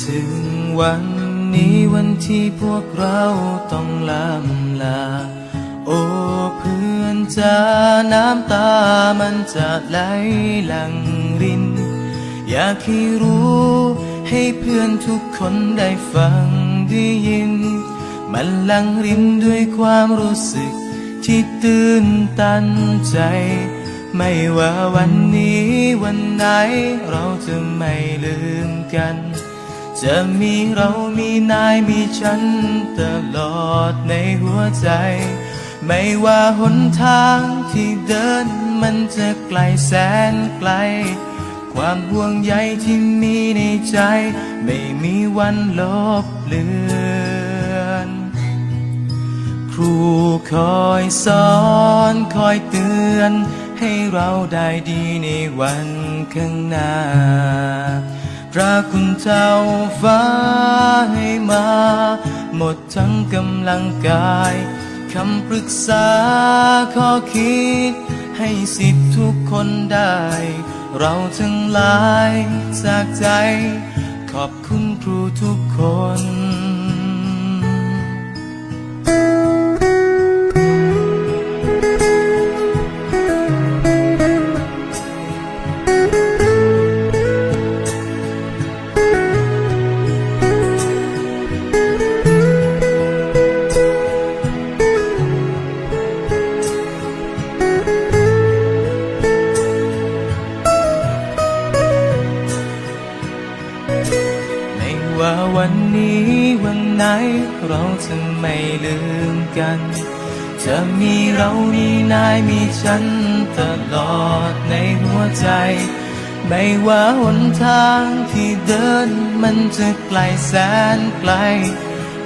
ถึงวันนี้วันที่พวกเราต้องลำลา โอ้เพื่อนจะน้ำตามันจะไหลหลังริน อยากให้รู้ให้เพื่อนทุกคนได้ฟังได้ยิน มันหลังรินด้วยความรู้สึกที่ตื่นตันใจ ไม่ว่าวันนี้วันไหนเราจะไม่ลืมกัน จะมีเรามีนายมีฉันตลอดในหัวใจ ไม่ว่าหนทางที่เดินมันจะไกลแสนไกล ความห่วงใยที่มีในใจ ไม่มีวันลบเลือนครูคอยสอนคอยเตือน ให้เราได้ดีในวันข้างหน้า พระคุณเจ้าฟ้าให้มา หมดทั้งกำลังกายคำปรึกษาข้อคิด ให้สิทธิทุกคนได้ เราทั้งหลายจากใจ ขอบคุณครูทุกคน ว่าวันนี้วันไหนเราจะไม่ลืมกัน จะมีเรามีนายมีฉันตลอดในหัวใจ ไม่ว่าหนทางที่เดินมันจะไกลแสนไกล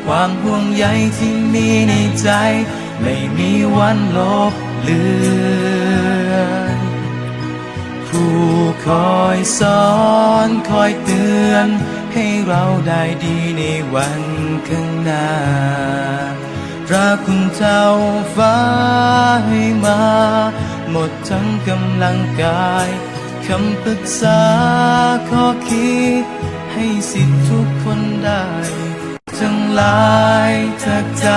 ความห่วงใยที่มีในใจ ไม่มีวันลบเลือนครูคอยสอนคอยเตือน ให้เราได้ดีในวันข้างหน้าพระคุณเจ้าฟ้าให้มา หมดทั้งกำลังกายคำปรึกษาข้อคิด ให้สิทธิทุกคนได้ ทั้งหลายจากใจ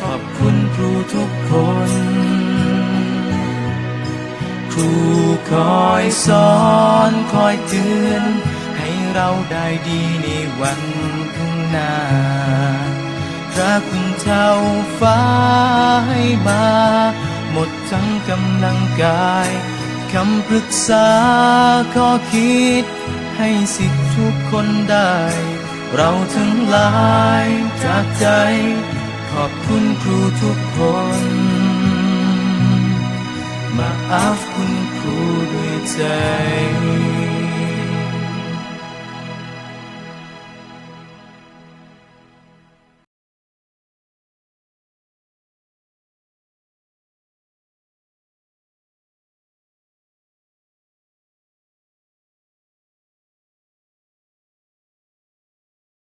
ขอบคุณครูทุกคน ครูคอยสอนคอยเตือน เราได้ดีในวันข้างหน้า พระคุณเจ้าฟ้าให้มา หมดทั้งกำลังกายคำปรึกษาข้อคิด ให้สิทธิทุกคนได้ เราทั้งหลายจากใจ ขอบคุณครูทุกคน มาอาฟคุณครูด้วยใจ